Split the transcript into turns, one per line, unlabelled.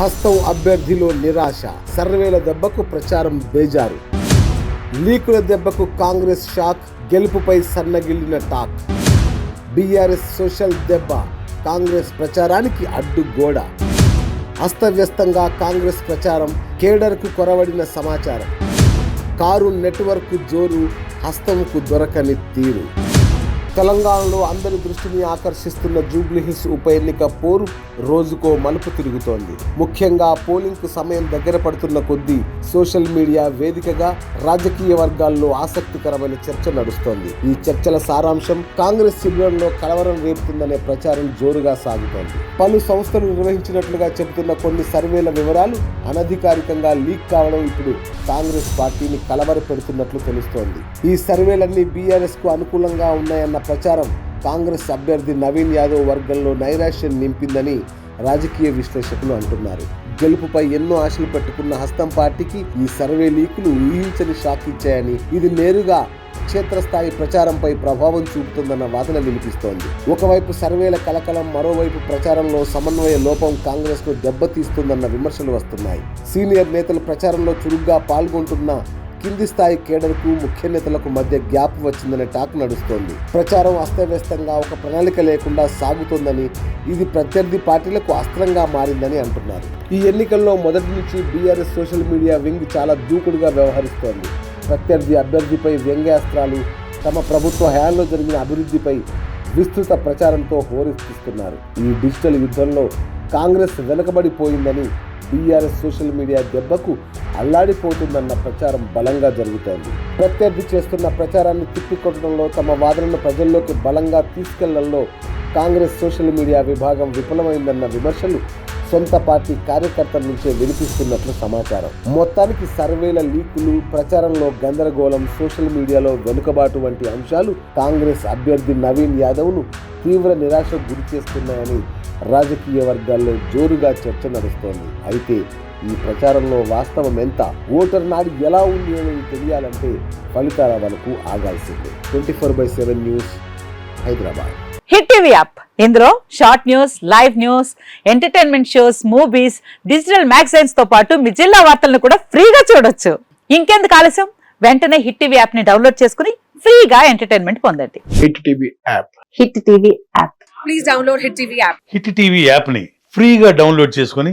హస్తం అభ్యర్థిలో నిరాశ. సర్వేల దెబ్బకు ప్రచారం బేజారు. లీకుల దెబ్బకు కాంగ్రెస్ షాక్ గెలుపుపై సన్నగిల్లిన టాక్. బీఆర్ఎస్ సోషల్ దెబ్బ కాంగ్రెస్ ప్రచారానికి అడ్డుగోడ అస్తవ్యస్తంగా కాంగ్రెస్ ప్రచారం కేడర్కు కొరవడిన సమాచారం. కారు నెట్వర్క్ జోరు హస్తంకు దొరకని తీరు. తెలంగాణలో అందరి దృష్టిని ఆకర్షిస్తున్న జూబ్లీహిల్స్ ఉప ఎన్నిక పోరు రోజుకో మలుపు తిరుగుతోంది. ముఖ్యంగా పోలింగ్కు సమయం దగ్గర పడుతున్న కొద్దీ సోషల్ మీడియా వేదికగా రాజకీయ వర్గాల్లో ఆసక్తికరమైన చర్చ నడుస్తోంది. ఈ చర్చల సారాంశం కాంగ్రెస్ శిబిరంలో కలవరం రేపుతుందనే ప్రచారం జోరుగా సాగుతోంది. పలు సంస్థలు నిర్వహించినట్లుగా చెబుతున్న కొన్ని సర్వేల వివరాలు అనధికారికంగా లీక్ కావడం ఇప్పుడు కాంగ్రెస్ పార్టీని కలవర పెడుతున్నట్లు తెలుస్తోంది. ఈ సర్వేలన్నీ బీఆర్ఎస్కు అనుకూలంగా ఉన్నాయన్న ప్రచారం. కాంగ్రెస్ అభ్యర్థి నవీన్ యాదవ్ వర్గంలో నైరాశ్యం నింపిందని రాజకీయ విశ్లేషకులు అంటున్నారు. గెలుపుపై ఎన్నో ఆశలు పెట్టుకున్న హస్తం పార్టీకి ఈ సర్వే లీకులు ఊహించని షాక్ ఇచ్చాయని ఇది నేరుగా క్షేత్రస్థాయి ప్రచారంపై ప్రభావం చూపుతుందన్న వాదన వినిపిస్తోంది. ఒకవైపు సర్వేల కలకలం మరోవైపు ప్రచారంలో సమన్వయ లోపం కాంగ్రెస్ను దెబ్బతీస్తుందన్న విమర్శలు వస్తున్నాయి. సీనియర్ నేతలు ప్రచారంలో చురుగ్గా పాల్గొంటున్న కింది స్థాయి కేడర్కు ముఖ్య నేతలకు మధ్య గ్యాప్ వచ్చిందనే టాక్ నడుస్తోంది. ప్రచారం అస్తవ్యస్తంగా ఒక ప్రణాళిక లేకుండా సాగుతోందని ఇది ప్రత్యర్థి పార్టీలకు అస్త్రంగా మారిందని అంటున్నారు. ఈ ఎన్నికల్లో మొదటి నుంచి బీఆర్ఎస్ సోషల్ మీడియా వింగ్ చాలా దూకుడుగా వ్యవహరిస్తోంది. ప్రత్యర్థి అభ్యర్థిపై వ్యంగ్యాస్త్రాలు తమ ప్రభుత్వ హయాంలో జరిగిన అభివృద్ధిపై విస్తృత ప్రచారంతో హోరెత్తిస్తున్నారు. ఈ డిజిటల్ యుద్ధంలో కాంగ్రెస్ వెనుకబడిపోయిందని బీఆర్ఎస్ సోషల్ మీడియా దెబ్బకు అల్లాడిపోతుందన్న ప్రచారం బలంగా జరుగుతోంది. ప్రత్యర్థి చేస్తున్న ప్రచారాన్ని తిప్పికొట్టడంలో తమ వాదనను ప్రజల్లోకి బలంగా తీసుకెళ్ళడంలో కాంగ్రెస్ సోషల్ మీడియా విభాగం విఫలమైందన్న విమర్శలు సొంత పార్టీ కార్యకర్తల నుంచే వినిపిస్తున్నట్లు సమాచారం. మొత్తానికి సర్వేల లీకులు ప్రచారంలో గందరగోళం సోషల్ మీడియాలో వెనుకబాటు వంటి అంశాలు కాంగ్రెస్ అభ్యర్థి నవీన్ యాదవ్ను తీవ్ర నిరాశకు గురి చేస్తున్నాయని రాజకీయ వర్గాల్లో జోరుగా చర్చ నడుస్తోంది. అయితే ఈ ప్రచారంలో వాస్తవం ఎంత? ఓటర్ నాడి ఎలా ఉంది అనేది తెలియాలంటే ఫలితాల వరకు ఆగాల్సిందే. Twenty four by seven news Hyderabad.
Hit TV app. ఇందులో short news live news entertainment shows movies digital మ్యాగజైన్స్తో పాటు మీ జిల్లా వార్తలను కూడా ఫ్రీగా చూడొచ్చు. ఇంకెందుకు ఆలస్యం? వెంటనే హిట్ టీవీ యాప్ని డౌన్లోడ్ చేసుకుని ఫ్రీగా ఎంటర్టైన్మెంట్ పొందండి.
Hit TV app.
Hit TV app.
Please download Hit TV app.
Hit TV యాప్ని ఫ్రీగా డౌన్లోడ్ చేసుకొని